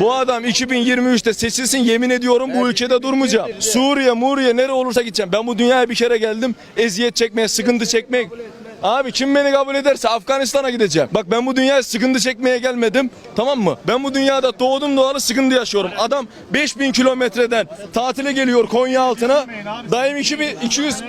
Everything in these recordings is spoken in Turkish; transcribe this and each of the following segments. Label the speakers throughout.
Speaker 1: Bu adam 2023'te seçilsin yemin ediyorum bu ülkede durmayacağım. Suriye, Muriye nere olursa gideceğim. Ben bu dünyaya bir kere geldim. Eziyet çekmeye, sıkıntı çekmeye. Abi kim beni kabul ederse Afganistan'a gideceğim. Bak ben bu dünyaya sıkıntı çekmeye gelmedim. Tamam mı? Ben bu dünyada doğdum doğalı sıkıntı yaşıyorum. Adam 5000 kilometreden tatile geliyor Konya altına. Daim 2200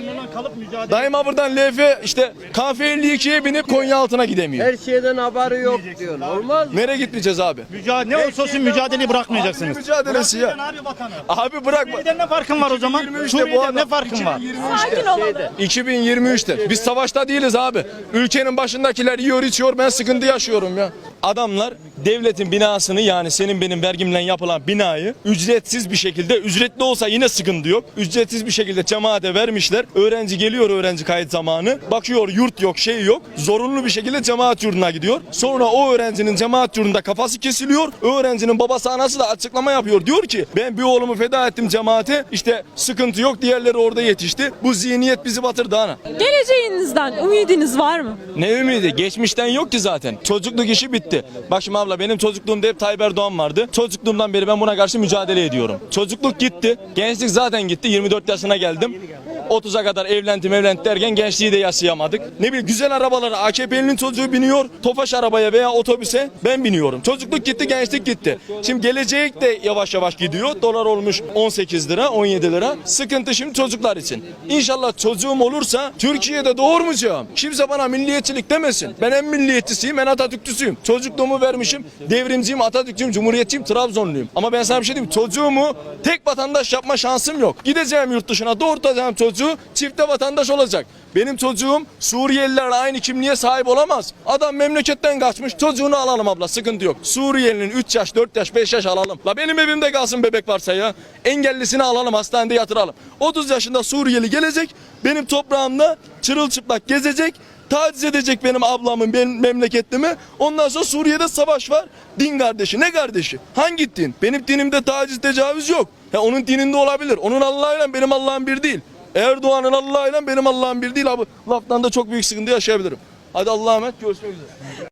Speaker 1: Daim buradan LF işte KF52'ye binip Konya altına gidemiyor.
Speaker 2: Her şeyden haberi yok diyor. Olmaz mı?
Speaker 1: Nereye gideceğiz abi?
Speaker 3: Mücadele, ne olursa olsun mücadeleyi bırakmayacaksınız.
Speaker 1: Mücadelesi ya.
Speaker 3: Abi vatanı.
Speaker 1: Abi bırakma.
Speaker 3: Ne farkın var o zaman?
Speaker 1: 2023'te bu
Speaker 3: Suriye'den
Speaker 1: adam-
Speaker 3: ne farkın var?
Speaker 4: Sakin olalım.
Speaker 1: 2023'te. Biz savaşta değiliz abi. Ülkenin başındakiler yiyor içiyor ben sıkıntı yaşıyorum ya. Adamlar devletin binasını yani senin benim vergimle yapılan binayı ücretsiz bir şekilde ücretli olsa yine sıkıntı yok. Ücretsiz bir şekilde cemaate vermişler. Öğrenci geliyor öğrenci kayıt zamanı. Bakıyor yurt yok şey yok. Zorunlu bir şekilde cemaat yurduna gidiyor. Sonra o öğrencinin cemaat yurdunda kafası kesiliyor. Öğrencinin babası anası da açıklama yapıyor. Diyor ki ben bir oğlumu feda ettim cemaate. İşte sıkıntı yok diğerleri orada yetişti. Bu zihniyet bizi batırdı ana.
Speaker 4: Geleceğinizden ümidiniz var mı?
Speaker 1: Ne ümidi? Geçmişten yok ki zaten. Çocukluk işi bitti. Bak şimdi abla benim çocukluğumda hep Tayyip Erdoğan vardı. Çocukluğumdan beri ben buna karşı mücadele ediyorum. Çocukluk gitti. Gençlik zaten gitti. 24 yaşına geldim. 30'a kadar evlendim evlendim derken gençliği de yaşayamadık. Ne bileyim güzel arabalara AKP'nin çocuğu biniyor. Tofaş arabaya veya otobüse ben biniyorum. Çocukluk gitti gençlik gitti. Şimdi gelecek de yavaş yavaş gidiyor. Dolar olmuş 18 lira 17 lira. Sıkıntı şimdi çocuklar için. İnşallah çocuğum olursa Türkiye'de doğurmayacağım. Kimse bana milliyetçilik demesin. Ben en milliyetçisiyim en Atatürkçüsüyüm. Çocukluğumu vermişim. Devrimciyim, Atatürkçüyüm, Cumhuriyetçiyim, Trabzonluyum. Ama ben sana bir şey diyeyim. Çocuğumu tek vatandaş yapma şansım yok. Gideceğim yurt dışına doğurtacağım çocuğu çifte vatandaş olacak. Benim çocuğum Suriyelilerle aynı kimliğe sahip olamaz. Adam memleketten kaçmış çocuğunu alalım abla sıkıntı yok. Suriyelinin 3 yaş 4 yaş 5 yaş alalım. La benim evimde kalsın bebek varsa ya. Engellisini alalım hastanede yatıralım. 30 yaşında Suriyeli gelecek benim toprağımda çırılçıplak gezecek. Taciz edecek benim ablamın, benim memleketlimi. Ondan sonra Suriye'de savaş var. Din kardeşi. Ne kardeşi? Hangi din? Benim dinimde taciz, tecavüz yok. Ha, onun dininde olabilir. Onun Allah'ıyla benim Allah'ım bir değil. Erdoğan'ın Allah'ıyla benim Allah'ım bir değil abi. Laftan da çok büyük sıkıntı yaşayabilirim. Hadi Allah'a emanet görüşmek üzere.